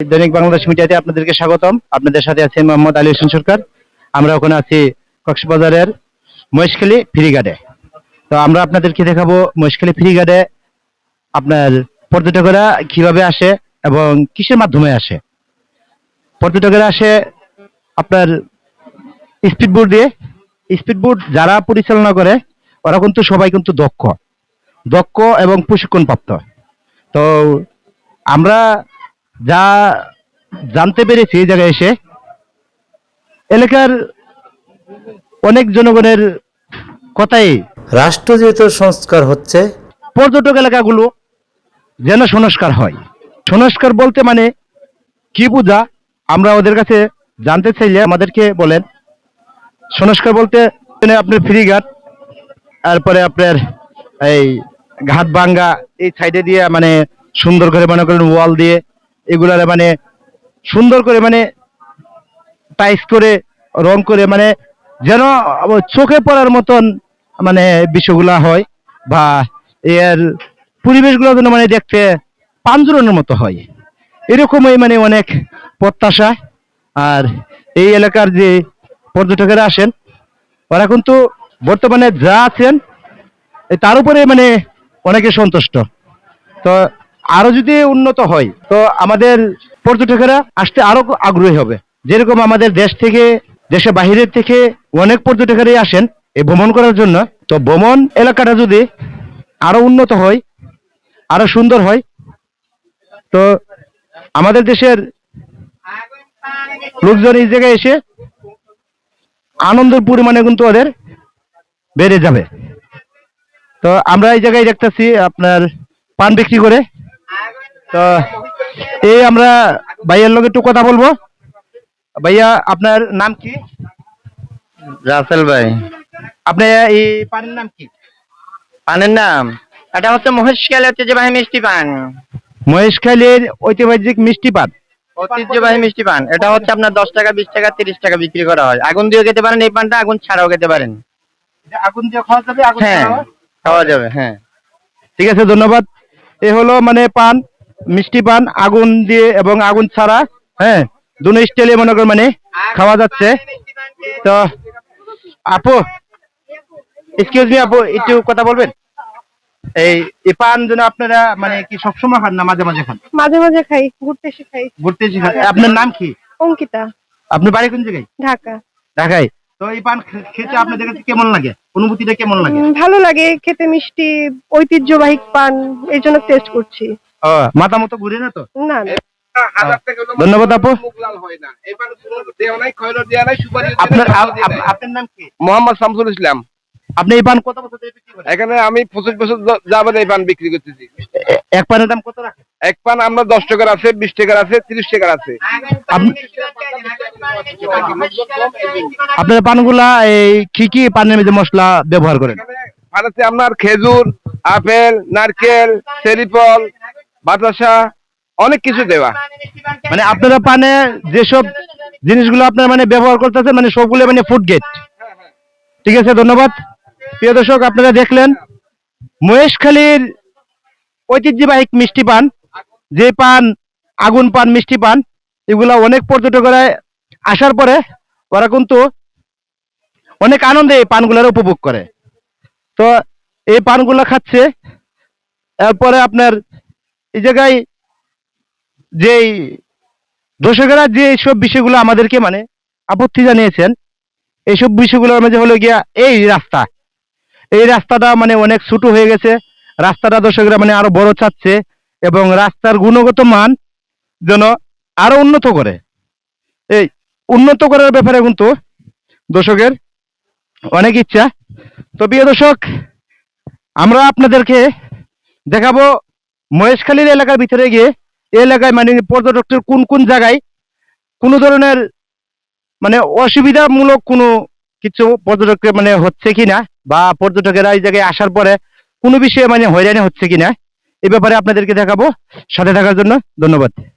দৈনিক বাংলাদেশ মিডিয়াতে আপনাদেরকে স্বাগতম। আপনাদের সাথে আছে মোহাম্মদ আলী হোসেন সরকার। আমরা ওখানে আছি কক্সবাজারের মহেশখালী ফ্রিঘাটে। তো আমরা আপনাদেরকে দেখাবো মহেশখালী ফ্রিঘাটে আপনার পর্যটকেরা কীভাবে আসে এবং কিসের মাধ্যমে আসে। পর্যটকেরা আসে আপনার স্পিড বোট দিয়ে। স্পিড বোট যারা পরিচালনা করে, ওরা কিন্তু সবাই কিন্তু দক্ষ। দক্ষ এবং প্রশিক্ষণপ্রাপ্ত। তো আমরা যা জানতে পেরেছি এই জায়গায় এসে এলাকার অনেক জনগণের কথাই রাষ্ট্র যেহেতু সংস্কার হচ্ছে পর্যটক এলাকাগুলো যেন সংস্কার হয়। সংস্কার বলতে মানে কি বোঝা? আমরা ওদের কাছে জানতে চাইলে আমাদেরকে বলেন। সংস্কার বলতে মানে আপনার ফ্রিঘাট তারপরে আপনার এই ঘাট ভাঙ্গা এই সাইডে দিয়ে মানে সুন্দর করে মনে করেন ওয়াল দিয়ে এগুলার মানে সুন্দর করে মানে টাইস করে, রং করে মানে যেন চোখে পড়ার মতন মানে বিষয়গুলা হয় বা এর পরিবেশগুলো যেন মানে দেখতে পাঞ্জুরনের মতো হয়। এরকমই মানে অনেক প্রত্যাশা। আর এই এলাকার যে পর্যটকেরা আসেন, ওরা কিন্তু বর্তমানে যা আছেন, তার উপরে মানে অনেকে সন্তুষ্ট। তো আরও যদি উন্নত হয়, তো আমাদের পর্যটকেরা আসতে আরও আগ্রহী হবে। যেরকম আমাদের দেশ থেকে দেশে বাহিরের থেকে অনেক পর্যটকেরাই আসেন এই ভ্রমণ করার জন্য। তো ভ্রমণ এলাকাটা যদি আরও উন্নত হয়, আরও সুন্দর হয়, তো আমাদের দেশের লোকজন এই জায়গায় এসে আনন্দের পরিমাণে কিন্তু ওদের বেড়ে যাবে। তো আমরা এই জায়গায় দেখতেছি আপনার পান বিক্রি করে। তো এই আমরা ভাইয়ার লোক একটু কথা বলব। ভাইয়া আপনার নাম কি? রাসেল ভাই। আপনি এই পানের নাম কি? পানের নাম? এটা হচ্ছে মহেশখালী ঐতিহ্যবাহী মিষ্টি পান। মহেশখালীর ঐতিহাসিক মিষ্টি পান? ঐতিহ্যবাহী মিষ্টি পান। এটা হচ্ছে আপনার দশ টাকা বিশ টাকা তিরিশ টাকা বিক্রি করা হয়। আগুন দিয়েও খেতে পারেন এই পানটা আগুন ছাড়াও খেতে পারেন। আগুন দিয়ে খাওয়া যাবে হ্যাঁ খাওয়া যাবে হ্যাঁ। ঠিক আছে ধন্যবাদ। এ হলো মানে পান। মিষ্টি পান আগুন দিয়ে এবং আগুন ছাড়া হ্যাঁ দুনো স্টাইলে মনে কর মানে খাওয়া যাচ্ছে। তো আপু এক্সকিউজ মি আপু একটু কথা বলবেন? এই এই পান যেন আপনারা মানে কি সবসময় খান না মাঝে মাঝে খান? মাঝে মাঝে খাই ঘুরতে এসে খাই। ঘুরতে এসে খান। আপনার নাম কি? অঙ্কিতা। আপনার বাড়ি কোন জায়গায়? ঢাকা। ঢাকায়। তো এই পান খেতে আপনাদের কাছে কেমন লাগে? অনুভূতিটা কেমন লাগে? ভালো লাগে খেতে মিষ্টি ঐতিহ্যবাহী পান এই জন্য টেস্ট করছি। মাথা মতো ঘুরে না তো? না ধন্যবাদ আপু। মুগলাল হয় না। এবার কোনো দেওয়া নাই খয়রও দেওয়া নাই সুপারি আপনার আপ- আপ- আপনার নাম কি? মোহাম্মদ শামসুল ইসলাম। আপনি এই পান কত বছর এখানে আমি পঁচিশ বছর যাবত এই পান বিক্রি করতেছি। এক পানের দাম কত রাখেন? এক পান আমরা দশ টাকার আছে বিশ টাকার আছে তিরিশ টাকার আছে। আপনি- আপনার পানগুলা এই কি কি পানের মধ্যে মশলা ব্যবহার করেন? আছে আপনার খেজুর আপেল নারকেল সেরিফল বাতাসা অনেক কিছু দেওয়া। মানে আপনারা পানে যেসব জিনিসগুলো আপনারা মানে ব্যবহার করতেছেন মানে সবগুলো মানে ফুড গেট ঠিক আছে, ধন্যবাদ। প্রিয় দর্শক, আপনারা দেখলেন, মহেশখালীর ঐতিহ্যবাহী মিষ্টি পান, যে পান, আগুন পান, মিষ্টি পান, এগুলা অনেক পর্যটকরা আসার পরে ওরা কিন্তু অনেক আনন্দে এই পানগুলার উপভোগ করে। তো এই পানগুলো খাচ্ছে, এরপরে আপনার এই জায়গায় যেই দর্শকেরা যে সব বিষয়গুলো আমাদেরকে মানে আপত্তি জানিয়েছেন, এইসব বিষয়গুলোর মাঝে হলো গিয়া এই রাস্তা। এই রাস্তাটা মানে অনেক ছোট হয়ে গেছে, রাস্তাটা দর্শকরা মানে আরও বড় চাচ্ছে এবং রাস্তার গুণগত মান যেন আরও উন্নত করে। এই উন্নত করার ব্যাপারে কিন্তু দর্শকের অনেক ইচ্ছা। তো প্রিয় দর্শক, আমরা আপনাদেরকে দেখাবো মহেশখালীর এলাকার ভিতরে গিয়ে এলাকায় মানে পর্যটকদের কোন কোন জায়গায় কোনো ধরনের মানে অসুবিধামূলক কোনো কিছু পর্যটকের মানে হচ্ছে কি না বা পর্যটকেরা এই জায়গায় আসার পরে কোনো বিষয়ে মানে হয়রানি হচ্ছে কি না এ ব্যাপারে আপনাদেরকে দেখাবো। সাথে থাকার জন্য ধন্যবাদ।